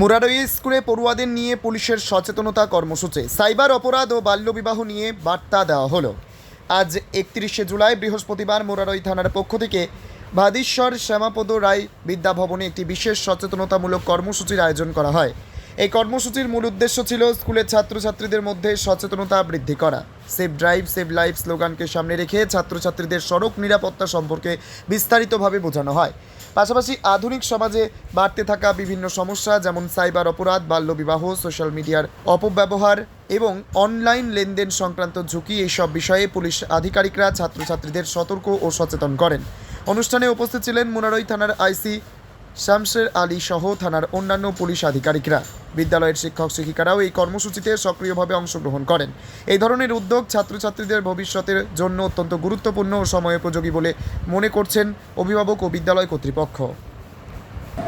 মুরারই স্কুলে পড়ুয়াদের নিয়ে পুলিশের সচেতনতা কর্মসূচি। সাইবার অপরাধ ও বাল্যবিবাহ নিয়ে বার্তা দেওয়া হলো। আজ একত্রিশে জুলাই বৃহস্পতিবার মুরারই থানার পক্ষ থেকে ভাদিশ্বর শ্যামাপদ রায় বিদ্যাভবনে একটি বিশেষ সচেতনতামূলক কর্মসূচির আয়োজন করা হয়। এই কর্মসূচির মূল উদ্দেশ্য ছিল স্কুলের ছাত্রছাত্রীদের মধ্যে সচেতনতা বৃদ্ধি করা। সেভ ড্রাইভ সেভ লাইফ স্লোগানকে সামনে রেখে ছাত্রছাত্রীদের সড়ক নিরাপত্তা সম্পর্কে বিস্তারিতভাবে বোঝানো হয়। পাশাপাশি আধুনিক সমাজে বাড়তে থাকা বিভিন্ন সমস্যা যেমন সাইবার অপরাধ, বাল্যবিবাহ, সোশ্যাল মিডিয়ার অপব্যবহার এবং অনলাইন লেনদেন সংক্রান্ত ঝুঁকি, এইসব বিষয়ে পুলিশ আধিকারিকরা ছাত্রছাত্রীদের সতর্ক ও সচেতন করেন। অনুষ্ঠানে উপস্থিত ছিলেন মুনারই থানার আইসি শামশের আলী সহ থানার অন্যান্য পুলিশ আধিকারিকরা। বিদ্যালয়ের শিক্ষক শিক্ষিকারাও এই কর্মসূচিতে সক্রিয়ভাবে অংশগ্রহণ করেন। এই ধরনের উদ্যোগ ছাত্রছাত্রীদের ভবিষ্যতের জন্য অত্যন্ত গুরুত্বপূর্ণ ও সময়োপযোগী বলে মনে করছেন অভিভাবক ও বিদ্যালয় কর্তৃপক্ষ।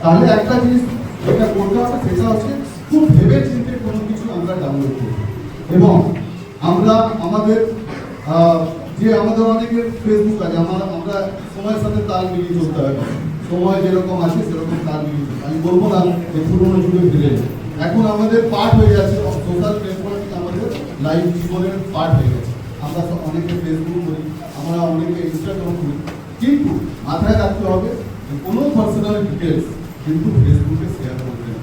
তাহলে একটা জিনিস যেটা করতে হবে, সেটা হচ্ছে খুব ভেবে কোনো কিছু আমরা ডাউনলোড এবং আমরা আমাদের যে আমাদের অনেকের ফেসবুক আছে, আমরা আমরা সময়ের সাথে তাল মিলিয়ে চলতে হবে সময় যেরকম আছে সেরকম তার। আমি বলব না, যে পুরোনো যুগে ফিরে। এখন আমাদের পার্ট হয়ে যাচ্ছে সোশ্যাল নেটওয়ার্কিং আমাদের লাইভ জীবনের পার্ট হয়ে গেছে। আমরা সব অনেকে ফেসবুক করি, আমরা অনেকে ইনস্টাগ্রাম করি। কিন্তু মাথায় রাখতে হবে যে কোনো পার্সোনাল ডিটেলস কিন্তু ফেসবুকে শেয়ার করবে না।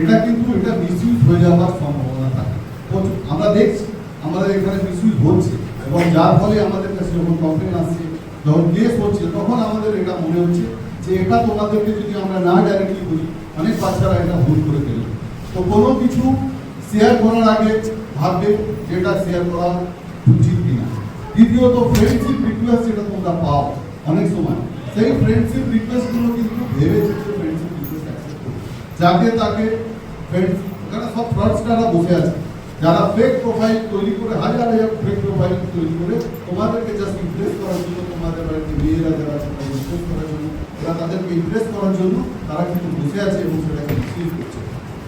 এটা কিন্তু এটা মিসইউজ হয়ে যাওয়ার সম্ভাবনা থাকে। তো আমরা দেখছি, আমাদের এখানে মিসইউজ হচ্ছে। এবং যার ফলে আমাদের কাছে যখন কমপ্লেন আসছে যখন কেস হচ্ছে, তখন আমাদের এটা মনে হচ্ছে যে এটা তোমাদেরকে যদি আমরা না ডাইরেক্টলি করি, অনেক বাচ্চারা এটা ভুল করে ফেলবে তো কোনো কিছু শেয়ার করার আগে ভাববে যেটা শেয়ার করা উচিত কিনা। দ্বিতীয়ত ফ্রেন্ডশিপ রিকোয়েস্ট যেটা তোমরা পাও অনেক সময়, সেই ফ্রেন্ডশিপ রিকোয়েস্টগুলো কিন্তু ভেবে চিন্তে ফ্রেন্ডশিপ রিকোয়েস্ট যাকে তাকে ফ্রেন্ডস এখানে সব ফ্রডস্টাররা বসে আছে। যারা ফেক প্রোফাইল তৈরি করে, হাজার হাজার ফেক প্রোফাইল তৈরি করে, তোমাদেরকে জাস্ট ইমপ্রেস করার জন্য, তোমাদের বাড়িতে মেয়েরা যারা ইমপ্রেস করার জন্য, ওরা তাদেরকে ইমপ্রেস করার জন্য তারা কিন্তু বসে আছে এবং সেটাকে মিসইউজ করছে।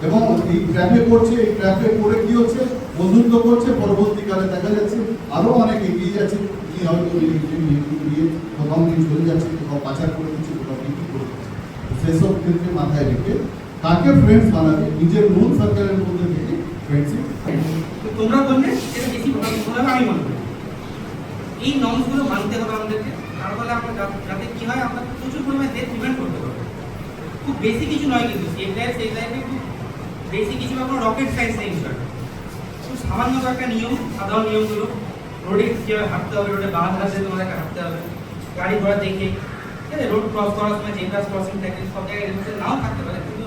এবং এই ট্র্যাপে করছে এই ট্র্যাপে করে কি হচ্ছে? বন্ধুত্ব করছে, পরবর্তীকালে দেখা যাচ্ছে আরও অনেক এগিয়ে যাচ্ছে। কি হয়তো নিয়ে কোথাও নিয়ে চলে যাচ্ছে, কোথাও পাচার করে দিচ্ছে, কোথাও বিক্রি করে দিচ্ছে। সেসব ক্ষেত্রে মাথায় রেখে তাকে ফ্রেন্ডস বানাবে? নিজের মূল সার্কেলের মধ্যে থেকে ফ্রেন্ডশিপ তোমরা বললে এটা বেশি ভালো হবে আমি মনে করি এই নর্মসগুলো মানতে হবে আমাদেরকে, তার ফলে আমরা যাতে কি হয়, আমরা প্রচুর পরিমাণে ডেথ প্রিভেন্ট করতে পারব। খুব বেশি কিছু নয় কিন্তু সেফ লাইফ সেফ লাইফে খুব বেশি কিছু বা কোনো রকেট সায়েন্স নেই বিষয়টা। খুব সামান্য একটা নিয়ম, সাধারণ নিয়মগুলো। রোডে কীভাবে হাঁটতে হবে রোডে বাঁ ধারে তোমাদেরকে হাঁটতে হবে, গাড়ি ঘোড়া দেখে। ঠিক আছে রোড ক্রস করার সময় জেব্রা ক্রসিং থাকে, সব জায়গায় নাও থাকতে পারে, কিন্তু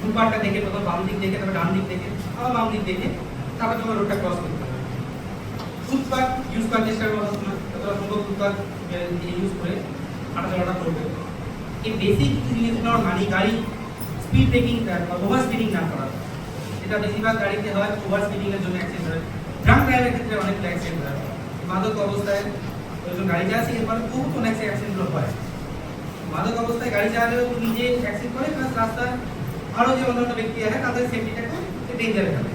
দুপারটা দেখে, প্রথম বাম দিক দেখে, তারপর ডান দিক দেখে, আবার বাম দিক দেখে। তারপর তোমার রোডটা ক্রস করতে হবে। ফুটপাথ ইউজ করার চেষ্টা করব সবসময় যতটা ফুটপাথ ইউজ করে হাঁটা চলাটা করবে। এই বেসিক কিছু জিনিসগুলো আমরা গাড়ি স্পিড ব্রেকিং ওভার স্পিডিং না করা। এটা বেশিরভাগ গাড়িতে হয় ওভার স্পিডিং এর জন্য অ্যাক্সিডেন্ট হয়। ড্রাঙ্ক ড্রাইভের ক্ষেত্রে অনেকগুলো অ্যাক্সিডেন্ট হয়। মাদক অবস্থায় যখন গাড়ি চালাচ্ছে এরপরে খুব অনেক অ্যাক্সিডেন্টগুলো হয়। মাদক অবস্থায় গাড়ি চালালেও নিজে অ্যাক্সিডেন্ট করে প্লাস রাস্তায় আরও যে অন্যান্য ব্যক্তি আছে, তাদের সেফটিটাকে ডেঞ্জারে ফেলে